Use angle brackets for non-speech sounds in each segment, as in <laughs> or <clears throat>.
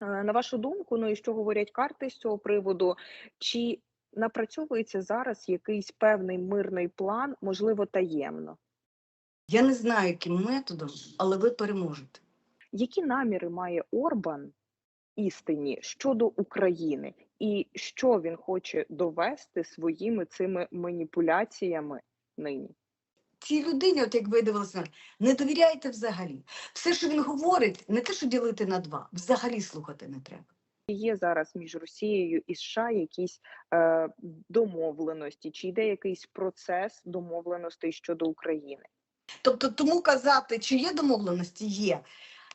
Е, на вашу думку, ну і що говорять карти з цього приводу? Чи напрацьовується зараз якийсь певний мирний план, можливо, таємно? Я не знаю, яким методом, але ви переможете. Які наміри має Орбан істинні щодо України, і що він хоче довести своїми цими маніпуляціями нині? Цій людині, от як ви дивилися, не довіряйте взагалі. Все, що він говорить, не те, що ділити на два, взагалі слухати не треба. Є зараз між Росією і США якісь е, домовленості, чи йде якийсь процес домовленостей щодо України? Тобто, тому казати, чи є домовленості, є.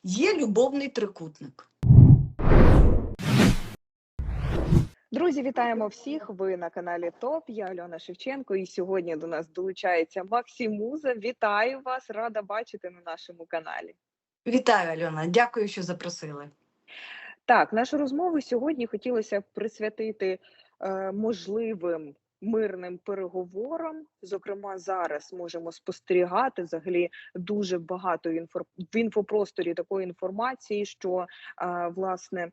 Є любовний трикутник. Друзі, вітаємо всіх! Ви на каналі ТОП. Я Альона Шевченко, і сьогодні до нас долучається Максим Муза. Вітаю вас! Рада бачити на нашому каналі. Вітаю, Альона. Дякую, що запросили. Так, нашу розмову сьогодні хотілося б присвятити е, можливим мирним переговорам. Зокрема, зараз можемо спостерігати взагалі дуже багато інфор... в інфопросторі такої інформації, що е, власне.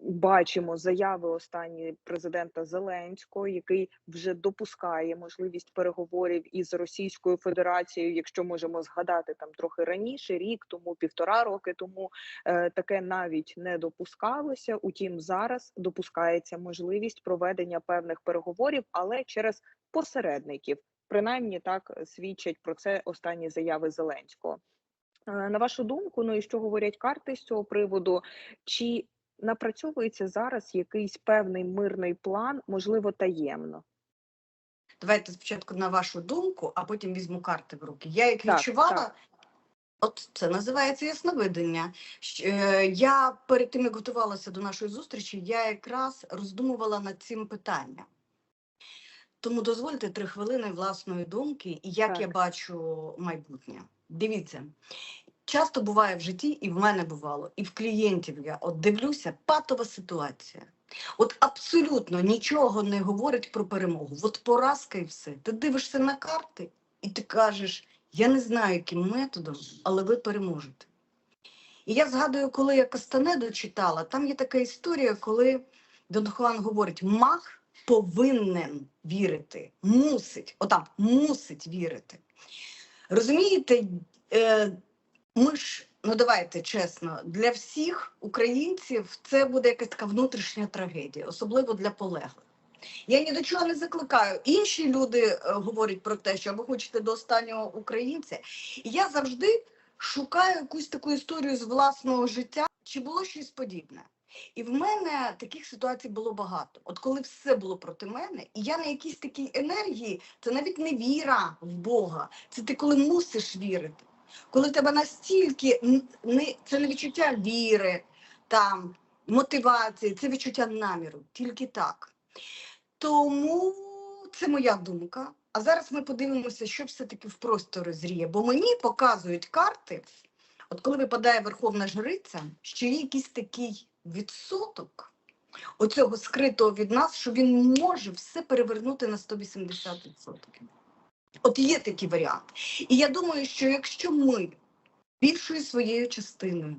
Бачимо заяви останні президента Зеленського, який вже допускає можливість переговорів із Російською Федерацією, якщо можемо згадати там трохи раніше, рік тому, півтора роки тому, е, таке навіть не допускалося. Утім, зараз допускається можливість проведення певних переговорів, але через посередників. Принаймні так свідчать про це останні заяви Зеленського. Е, На вашу думку, ну і що говорять карти з цього приводу? Чи напрацьовується зараз якийсь певний мирний план, можливо, таємно? Давайте спочатку на вашу думку, а потім візьму карти в руки. Я як Так, відчувала, так. от це називається ясновидення. Е, Я перед тим, як готувалася до нашої зустрічі, я якраз роздумувала над цим питанням. Тому дозвольте три хвилини власної думки і як я бачу майбутнє. Дивіться, часто буває в житті, і в мене бувало, і в клієнтів я от дивлюся, патова ситуація. От абсолютно нічого не говорить про перемогу. От поразка і все. Ти дивишся на карти, і ти кажеш: я не знаю, яким методом, але ви переможете. І я згадую, коли я Кастанеду читала, там є така історія, коли Дон Хуан говорить: маг повинен вірити, мусить, отам, мусить вірити. Розумієте, е, ми ж, ну давайте чесно, для всіх українців це буде якась така внутрішня трагедія, особливо для полеглих. Я ні до чого не закликаю. Інші люди е, говорять про те, що ви хочете до останнього українця. І я завжди шукаю якусь таку історію з власного життя, чи було щось подібне. І в мене таких ситуацій було багато. От коли все було проти мене, і я на якійсь такій енергії, це навіть не віра в Бога, це ти коли мусиш вірити. Коли тебе настільки не це не відчуття віри, там мотивації, це відчуття наміру, тільки так. Тому це моя думка. А зараз ми подивимося, що все-таки в просторі зріє. Бо мені показують карти, от коли випадає Верховна Жриця, що є якийсь такий відсоток оцього скритого від нас, що він може все перевернути на 180%. От є такий варіант. І я думаю, що якщо ми більшою своєю частиною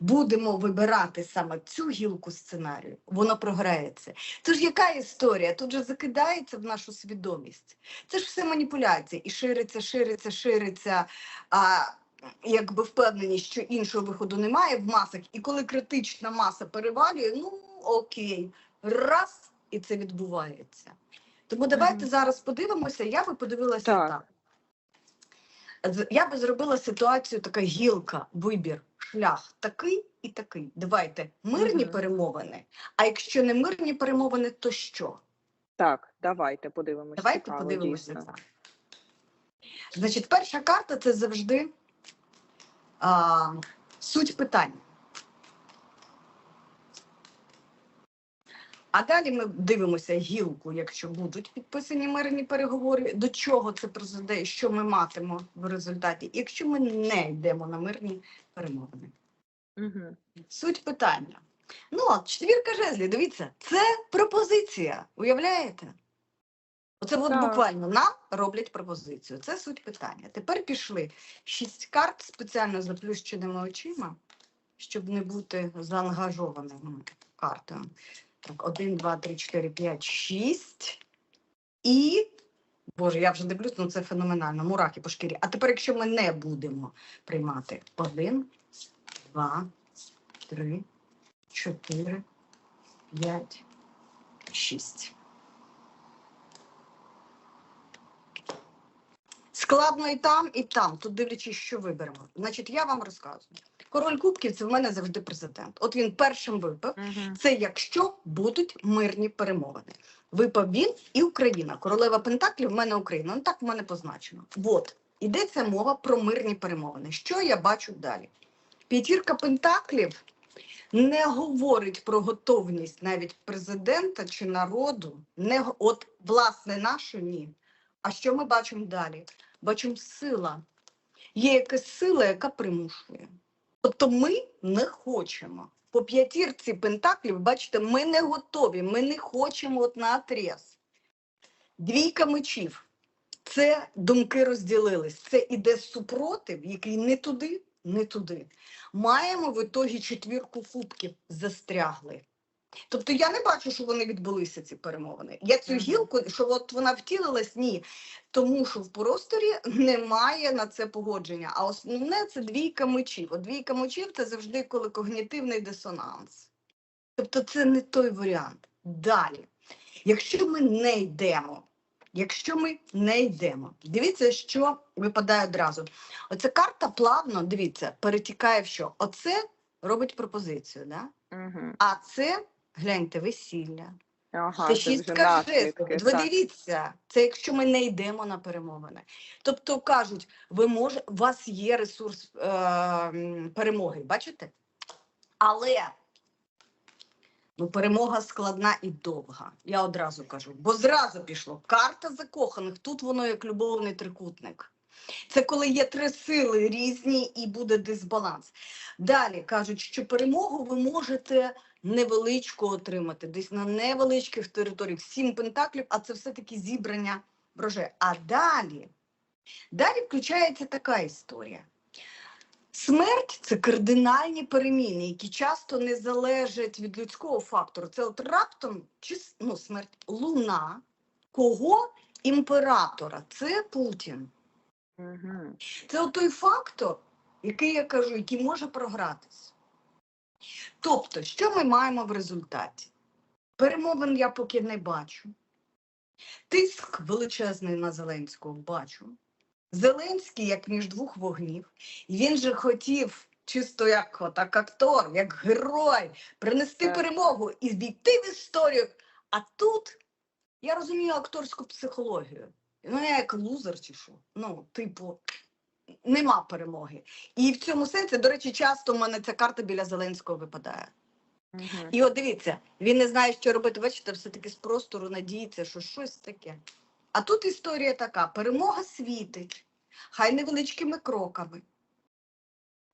будемо вибирати саме цю гілку сценарію, воно програється. Це ж яка історія? Тут же закидається в нашу свідомість. Це ж все маніпуляція. І шириться, шириться, шириться. А якби впевненість, що іншого виходу немає в масах, і коли критична маса перевалює, ну окей, раз і це відбувається. Тому давайте зараз подивимося. Я би подивилася Так. так. Я би зробила ситуацію така гілка, вибір, шлях такий і такий. Давайте мирні Мгм. перемовини. А якщо не мирні перемовини, то що? Так, давайте подивимося. Давайте Цікаво, подивимося дійсно. Значить, перша карта це завжди а, суть питання. А далі ми дивимося гілку, якщо будуть підписані мирні переговори, до чого це призведе, що ми матимемо в результаті, якщо ми не йдемо на мирні перемовини. Мгм. Суть питання. Ну, от четвірка жезлів, дивіться, це пропозиція. Уявляєте? Оце от буквально нам роблять пропозицію. Це суть питання. Тепер пішли шість карт спеціально з заплющеними очима, щоб не бути заангажованим картою. Так, 1, 2, 3, 4, 5, 6. І, Боже, я вже дивлюсь, ну це феноменально. Мурахи по шкірі. А тепер, якщо ми не будемо приймати 1, 2, 3, 4, 5, 6. Складно і там, і там. Тут дивлячись, що виберемо. Значить, я вам розказую. Король Кубків це в мене завжди президент. От він першим випав. Це якщо будуть мирні перемовини. Випав він і Україна. Королева Пентаклів в мене Україна. Ну так в мене позначено. От ідеться мова про мирні перемовини. Що я бачу далі? П'ятірка Пентаклів не говорить про готовність навіть президента чи народу. Не от власне нашу ні. А що ми бачимо далі? Бачимо сила. Є якась сила, яка примушує. Тобто ми не хочемо. По п'ятірці пентаклів, бачите, ми не готові, ми не хочемо от на отрез. Двійка мечів. Це думки розділились. Це іде супротив, який не туди, не туди. Маємо в ітогі четвірку кубків застрягли. Тобто я не бачу, що вони відбулися, ці перемовини. Я цю гілку, що от вона втілилась, ні. Тому що в просторі немає на це погодження. А основне це двійка мечів. От двійка мечів це завжди коли когнітивний дисонанс. Тобто це не той варіант. Далі, якщо ми не йдемо, якщо ми не йдемо, дивіться, що випадає одразу. Оця карта плавно, дивіться, перетікає в що? Оце робить пропозицію, да? Мгм. а це, гляньте, весілля. Ага, Це шістка жезлів. Ви дивіться, це якщо ми не йдемо на перемовини. Тобто кажуть, ви може, у вас є ресурс е, перемоги, бачите? Але ну, перемога складна і довга. Я одразу кажу, бо зразу пішло. Карта закоханих, тут воно як любовний трикутник. Це коли є три сили різні і буде дисбаланс. Далі кажуть, що перемогу ви можете невеличку отримати, десь на невеличких територіях, сім пентаклів, а це все-таки зібрання врожаю. А далі, далі включається така історія. Смерть це кардинальні переміни, які часто не залежать від людського фактору. Це от раптом чи ну, смерть луна, кого імператора? Це Путін. Мгм. Це от той фактор, який я кажу, який може програтись. Тобто, що ми маємо в результаті? Перемовин я поки не бачу. Тиск величезний на Зеленського бачу. Зеленський як між двох вогнів. Він же хотів чисто як отак актор, як герой, принести Так. перемогу і війти в історію. А тут я розумію акторську психологію. Ну, я як лузер чи що. Ну, типу, нема перемоги. І в цьому сенсі, до речі, часто в мене ця карта біля Зеленського випадає. Мгм. І от дивіться, він не знає, що робити. Бачите, все-таки з простору надіється, що щось таке. А тут історія така: перемога світить, хай невеличкими кроками.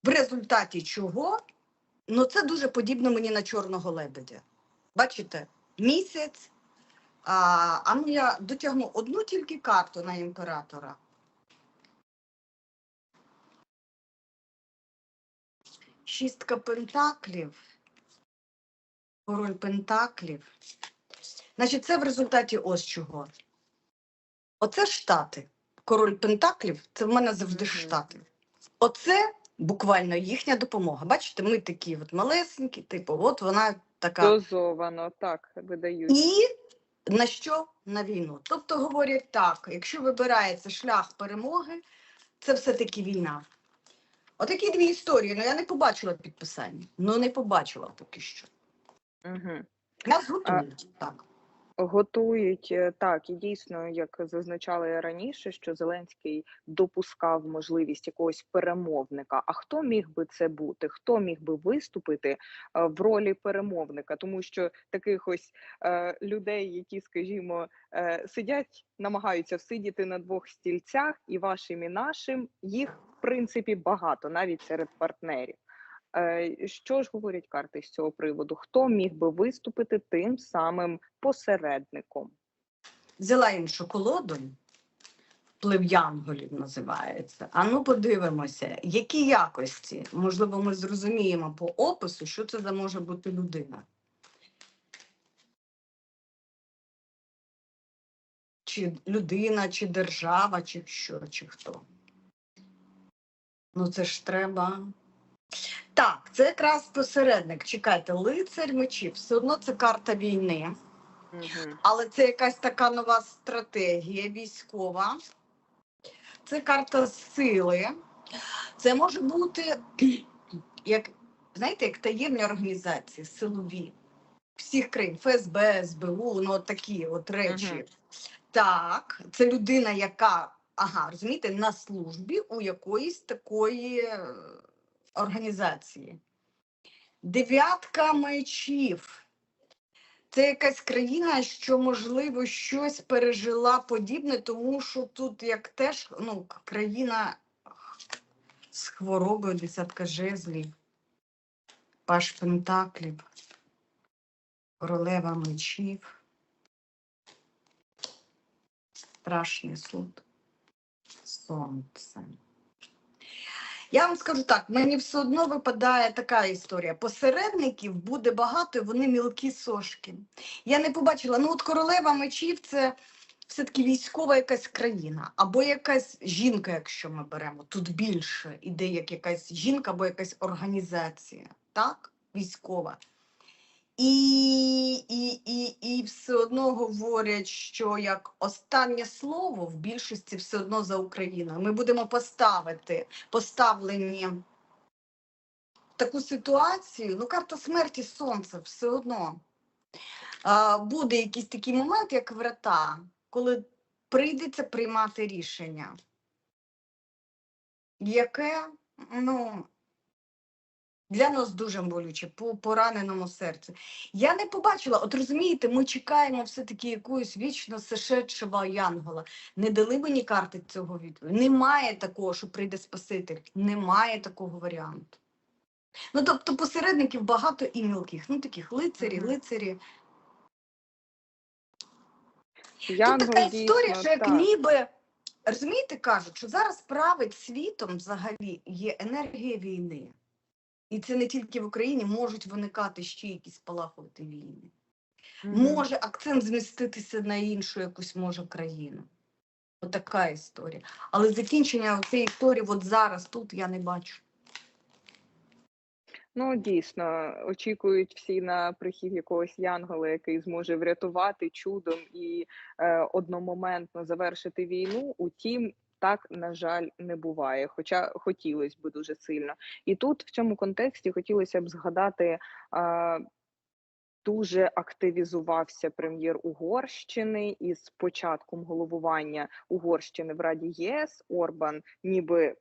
В результаті чого? Ну, це дуже подібно мені на чорного лебедя. Бачите, місяць. А, а ну я дотягну одну тільки карту на імператора. Шістка пентаклів. Король пентаклів. Значить, це в результаті ось чого. Оце Штати. Король пентаклів це в мене завжди. Штати. Оце буквально їхня допомога. Бачите, ми такі от малесенькі, типу, от вона така. Дозовано, так, видають. І на що? На війну. Тобто говорять так: якщо вибирається шлях перемоги, це все-таки війна. Отакі дві історії. Ну я не побачила підписання. Ну не побачила поки що. Угу. Нас готують так. Готують е, так, і дійсно, як зазначала я раніше, що Зеленський допускав можливість якогось перемовника. А хто міг би це бути? Хто міг би виступити е, в ролі перемовника? Тому що таких ось е, людей, які, скажімо, сидять, намагаються всидіти на двох стільцях, і вашим, і нашим їх в принципі багато, навіть серед партнерів. Е, Що ж говорять карти з цього приводу? Хто міг би виступити тим самим посередником? Взяла іншу колоду. Вплив янголів називається. А ну подивимося, які якості. Можливо, ми зрозуміємо по опису, що це за може бути людина. Чи людина, чи держава, чи що, чи хто. Ну, це ж треба. Так, це якраз посередник. Чекайте, лицар мечів. Все одно це карта війни. Але це якась така нова стратегія військова. Це карта сили. Це може бути <clears throat> як, знаєте, як таємні організації, силові всіх країн, ФСБ, СБУ, ну от такі от речі. Так, це людина, яка, ага, розумієте, на службі у якоїсь такої організації. Дев'ятка мечів. Це якась країна, що, можливо, щось пережила подібне, тому що тут як теж ну, країна з хворобою, десятка жезлів, паш пентаклів, королева мечів, страшний суд, сонце. Я вам скажу так, мені все одно випадає така історія. Посередників буде багато, і вони мілкі сошки. Я не побачила, ну от королева мечів це все-таки військова якась країна, або якась жінка, якщо ми беремо. Тут більше іде як якась жінка або якась організація, так? Військова. І, і, і, і все одно говорять, що як останнє слово в більшості все одно за Україною. Ми будемо поставити поставлені таку ситуацію. Ну, карта смерті сонце все одно. А, буде якийсь такий момент, як врата, коли прийдеться приймати рішення, яке, ну. Для нас дуже болюче, по пораненому серцю. Я не побачила, от розумієте, ми чекаємо все-таки якогось вічно сошедшого янгола. Не дали мені карти цього відповіді. Немає такого, що прийде Спаситель. Немає такого варіанту. Ну, тобто посередників багато і мілких, ну таких лицарі, лицарі. Тут така дійсно, історія, що як так. ніби, розумієте, кажуть, що зараз править світом взагалі є енергія війни. І це не тільки в Україні можуть виникати ще якісь спалахувати війни. Мгм. Може акцент зміститися на іншу якусь може країну. Отака історія. Але закінчення цієї історії от зараз тут я не бачу. Ну, дійсно, очікують всі на прихід якогось янгола, який зможе врятувати чудом і е, одномоментно завершити війну. Утім, так, на жаль, не буває. Хоча хотілося б дуже сильно. І тут в цьому контексті хотілося б згадати. Дуже активізувався прем'єр Угорщини із початком головування Угорщини в Раді ЄС. Орбан ніби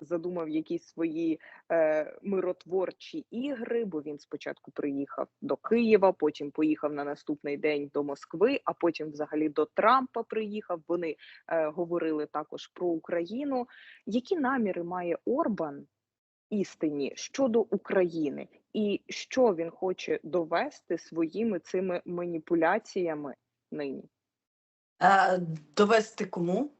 задумав якісь свої е, миротворчі ігри, бо він спочатку приїхав до Києва, потім поїхав на наступний день до Москви, а потім взагалі до Трампа приїхав. Вони е, говорили також про Україну. Які наміри має Орбан істинні щодо України, і що він хоче довести своїми цими маніпуляціями нині? Е, довести кому?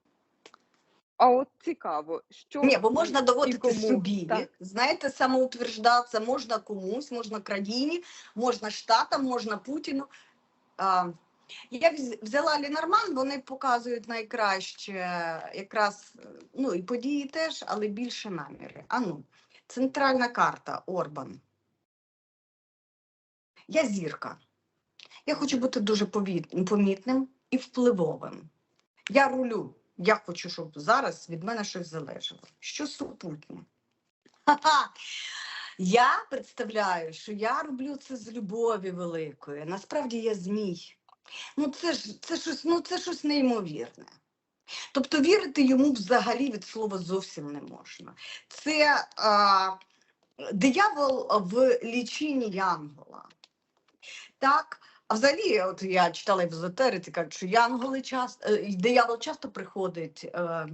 А от цікаво, що Ні, бо можна доводити собі. Так. Знаєте, самоутверждатися можна комусь, можна країні, можна штатам, можна Путіну. А, я взяла Лінорман, вони показують найкраще якраз ну і події теж, але більше наміри. Ану, центральна карта Орбан. Я зірка. Я хочу бути дуже помітним і впливовим. Я рулю. Я хочу, щоб зараз від мене щось залежало. Що супутнє? Ха-ха! Я представляю, що я роблю це з любові великої. Насправді я змій. Ну це ж це щось, ну це щось неймовірне. Тобто вірити йому взагалі від слова зовсім не можна. Це а, диявол в лічині Янгола. Так, а взагалі, от я читала в езотериці, кажуть, що янголи часто, е, диявол часто приходить. Е,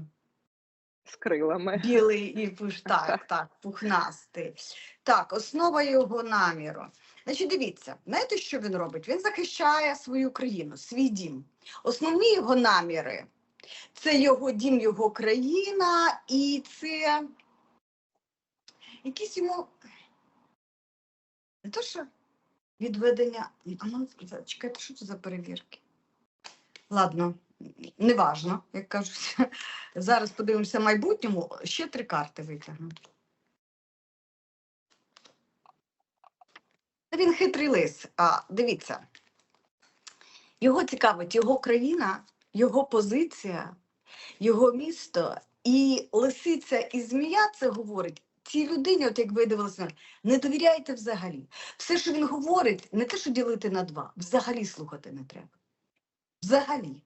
з крилами. Білий і пуш, <laughs> так, так, пухнастий. Так, основа його наміру. Значить, дивіться, знаєте, що він робить? Він захищає свою країну, свій дім. Основні його наміри Це його дім, його країна, і це якісь йому не то, що відведення. А ну, чекайте, що це за перевірки? Ладно, неважно, як кажуть. Зараз подивимося в майбутньому. Ще три карти витягну. Він хитрий лис. А, дивіться. Його цікавить його країна, його позиція, його місто. І лисиця і змія це говорить. Цій людині, от як ви дивилися, не довіряйте взагалі. Все, що він говорить, не те, що ділити на два, взагалі слухати не треба. Взагалі.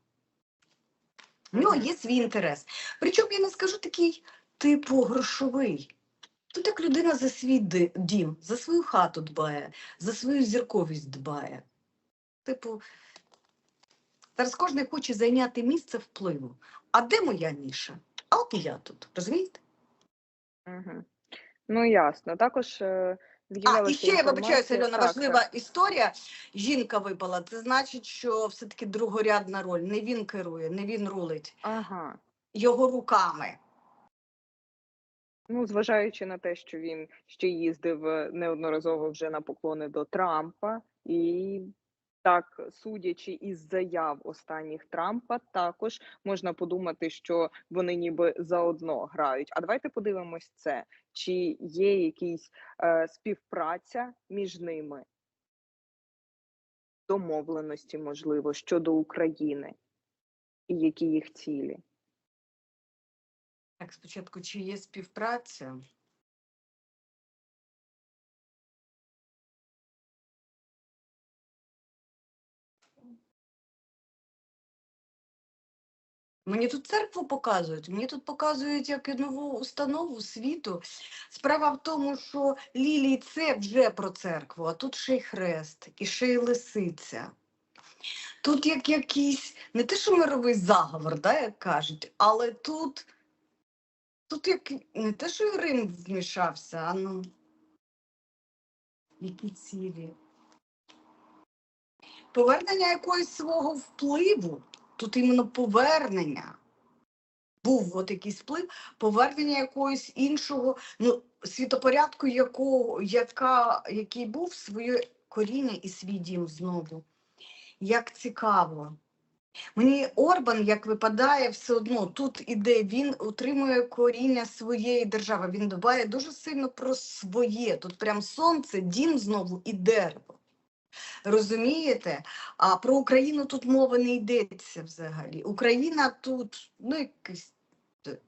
В нього є свій інтерес. Причому я не скажу такий, типу, грошовий. Тут як людина за свій дім, за свою хату дбає, за свою зірковість дбає. Типу, зараз кожен хоче зайняти місце впливу. А де моя ніша? А от я тут, розумієте? Угу. Ну ясно. Також е, А, і ще я вибачаюся, Альона, важлива так. історія. Жінка випала. Це значить, що все-таки другорядна роль. Не він керує, не він рулить. Ага. Його руками. Ну, зважаючи на те, що він ще їздив е, неодноразово вже на поклони до Трампа, і так, судячи із заяв останніх Трампа, також можна подумати, що вони ніби заодно грають. А давайте подивимось це, чи є якась е, співпраця між ними, домовленості, можливо, щодо України, і які їх цілі. Так, спочатку, чи є співпраця? Мені тут церкву показують, мені тут показують як нову установу світу. Справа в тому, що лілії це вже про церкву, а тут ще й хрест, і ще й лисиця. Тут як якийсь, не те, що мировий заговор, да, як кажуть, але тут Тут як не те, що Рим вмішався, а ну. Які цілі? Повернення якогось свого впливу. Тут іменно повернення. Був от якийсь вплив, повернення якогось іншого, ну, світопорядку, якого, яка, який був своє коріння і свій дім знову. Як цікаво. Мені Орбан, як випадає, все одно тут іде, він утримує коріння своєї держави. Він дбає дуже сильно про своє. Тут прям сонце, дім знову і дерево. Розумієте? А про Україну тут мова не йдеться взагалі. Україна тут ну, якийсь е,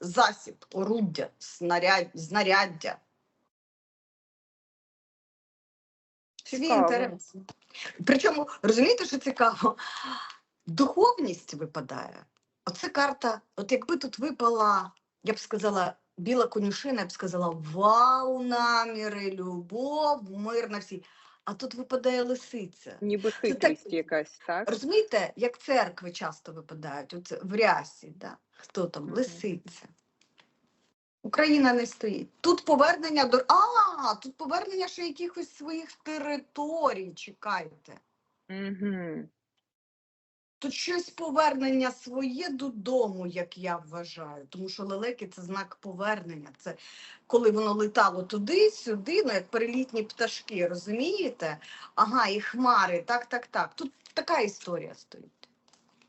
засіб, оруддя, снаряд, знаряддя. Свій інтерес. Причому, розумієте, що цікаво? Духовність випадає. Оце карта, от якби тут випала, я б сказала, біла конюшина, я б сказала, вау, наміри, любов, мир на всі. А тут випадає лисиця. Ніби так- хитрість якась, так? Розумієте, як церкви часто випадають, оце в рясі, да? хто там, лисиця. Україна не стоїть. Тут повернення до. А, тут повернення ще якихось своїх територій. Чекайте. Угу. Тут щось повернення своє додому, як я вважаю. Тому що лелеки це знак повернення. Це коли воно летало туди, сюди, ну як перелітні пташки, розумієте? Ага, і хмари, так, так, так. Тут така історія стоїть.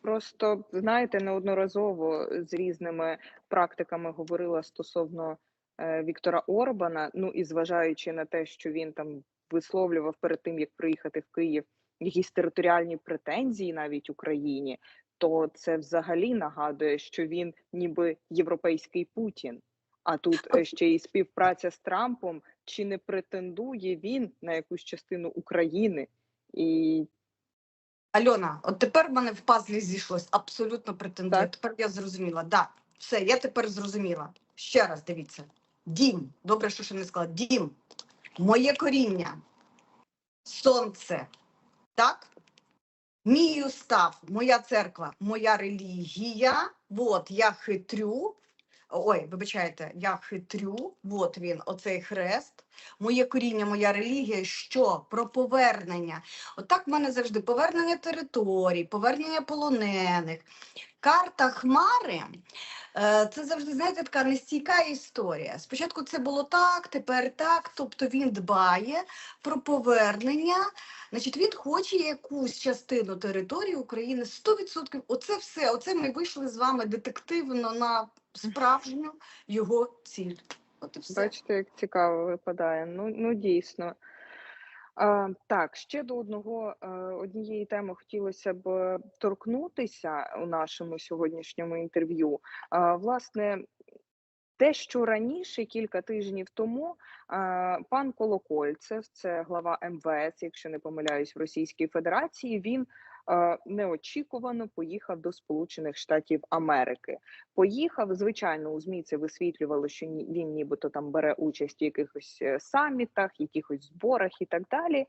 Просто знаєте, неодноразово з різними практиками говорила стосовно е, Віктора Орбана. Ну і зважаючи на те, що він там висловлював перед тим, як приїхати в Київ, якісь територіальні претензії навіть Україні, то це взагалі нагадує, що він ніби європейський Путін. А тут е, ще й співпраця з Трампом. Чи не претендує він на якусь частину України? І Альона, от тепер в мене в пазлі зійшлось. Абсолютно претендує. Так. Тепер я зрозуміла. Да, все, я тепер зрозуміла. Ще раз дивіться. Дім. Добре, що ще не сказала. Дім. Моє коріння. Сонце. Так? Мій устав, моя церква, моя релігія. От я хитрю. Ой, вибачайте, я хитрю. От він, оцей хрест. моє коріння, моя релігія, що про повернення. Отак в мене завжди повернення територій, повернення полонених. Карта Хмари е, це завжди, знаєте, така нестійка історія. Спочатку це було так, тепер так. Тобто він дбає про повернення. Значить, він хоче якусь частину території України 100%. Оце все. Оце ми вийшли з вами детективно на справжню його ціль. От і все. Бачите, як цікаво випадає. Ну, ну дійсно. Так, ще до одного е, однієї теми хотілося б торкнутися у нашому сьогоднішньому інтерв'ю. Власне, те, що раніше, кілька тижнів тому, пан Колокольцев, це глава МВС, якщо не помиляюсь, в Російській Федерації, він неочікувано поїхав до Сполучених Штатів Америки. Поїхав, звичайно, у ЗМІ це висвітлювало, що він нібито там бере участь в якихось е, самітах, якихось зборах і так далі.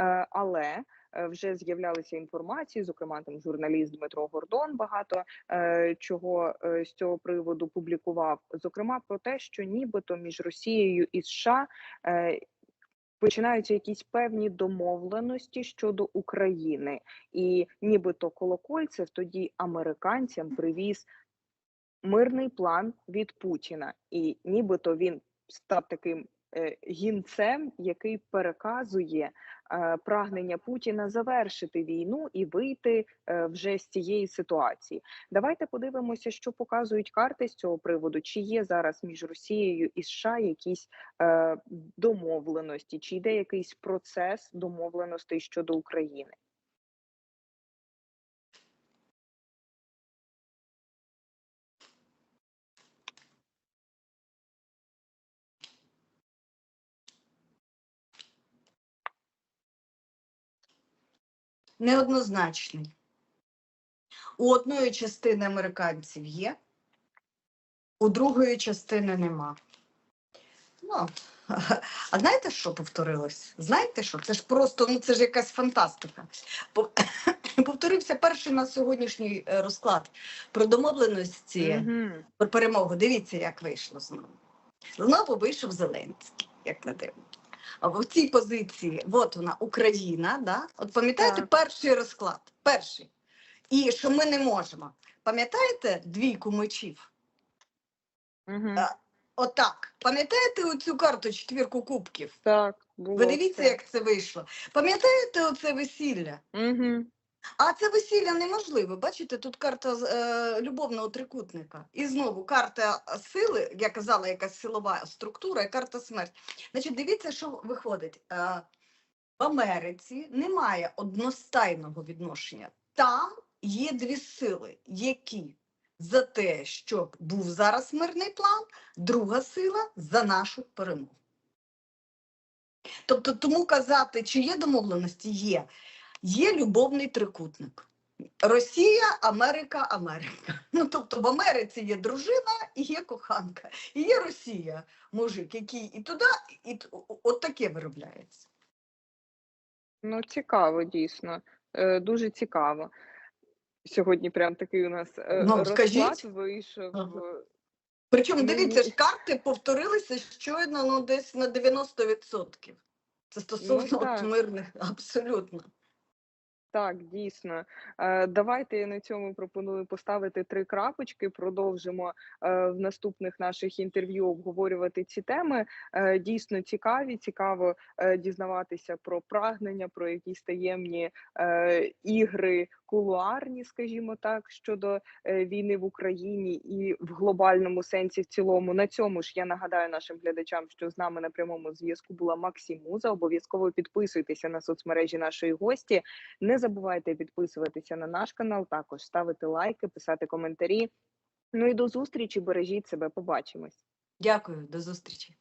Е, Але е, вже з'являлися інформації, зокрема там журналіст Дмитро Гордон багато е, чого е, з цього приводу публікував. Зокрема, про те, що нібито між Росією і США е, починаються якісь певні домовленості щодо України, і нібито Колокольцев тоді американцям привіз мирний план від Путіна, і нібито він став таким гінцем, який переказує е, прагнення Путіна завершити війну і вийти е, вже з цієї ситуації. Давайте подивимося, що показують карти з цього приводу. Чи є зараз між Росією і США якісь е, домовленості, чи йде якийсь процес домовленостей щодо України? Неоднозначний. У одної частини американців є, у другої частини нема. Ну, а знаєте, що повторилось? Знаєте що? Це ж просто, ну це ж якась фантастика. <coughs> Повторився перший на сьогоднішній е, розклад про домовленості, про перемогу. Дивіться, як вийшло знову. Знову вийшов Зеленський, як на диво. В цій позиції, от вона, Україна, да? От пам'ятаєте Так. перший розклад? Перший. І що ми не можемо. Пам'ятаєте двійку мечів? Угу. Отак. Пам'ятаєте оцю карту четвірку кубків? Так, було Ви дивіться, це. як це вийшло. Пам'ятаєте оце весілля? Мгм. А це весілля неможливо. Бачите, тут карта е, любовного трикутника. І знову карта сили, я казала, якась силова структура, і карта смерті. Значить, дивіться, що виходить. Е, в Америці немає одностайного відношення. Там є дві сили, які за те, щоб був зараз мирний план, друга сила за нашу перемогу. Тобто, тому казати, чи є домовленості, є. Є любовний трикутник. Росія, Америка, Америка. <laughs> Ну тобто в Америці є дружина і є коханка, і є Росія, мужик, який і туди, і от таке виробляється. Ну, цікаво, дійсно. Е, дуже цікаво. Сьогодні прям такий у нас е, Ну, розклад скажіть. вийшов. Ага. Причому Ну, дивіться ж, карти повторилися щойно ну, десь на 90%. Це стосовно Ну, от мирних, абсолютно. Так, дійсно. Е, Давайте я на цьому пропоную поставити три крапочки. Продовжимо е, в наступних наших інтерв'ю обговорювати ці теми. Е, Дійсно цікаві, цікаво дізнаватися про прагнення, про якісь таємні ігри кулуарні, скажімо так, щодо е, війни в Україні і в глобальному сенсі в цілому. На цьому ж я нагадаю нашим глядачам, що з нами на прямому зв'язку була Максимуза. Обов'язково підписуйтеся на соцмережі нашої гості. Не забувайте підписуватися на наш канал, також ставити лайки, писати коментарі. Ну і до зустрічі, бережіть себе, побачимось. Дякую, до зустрічі.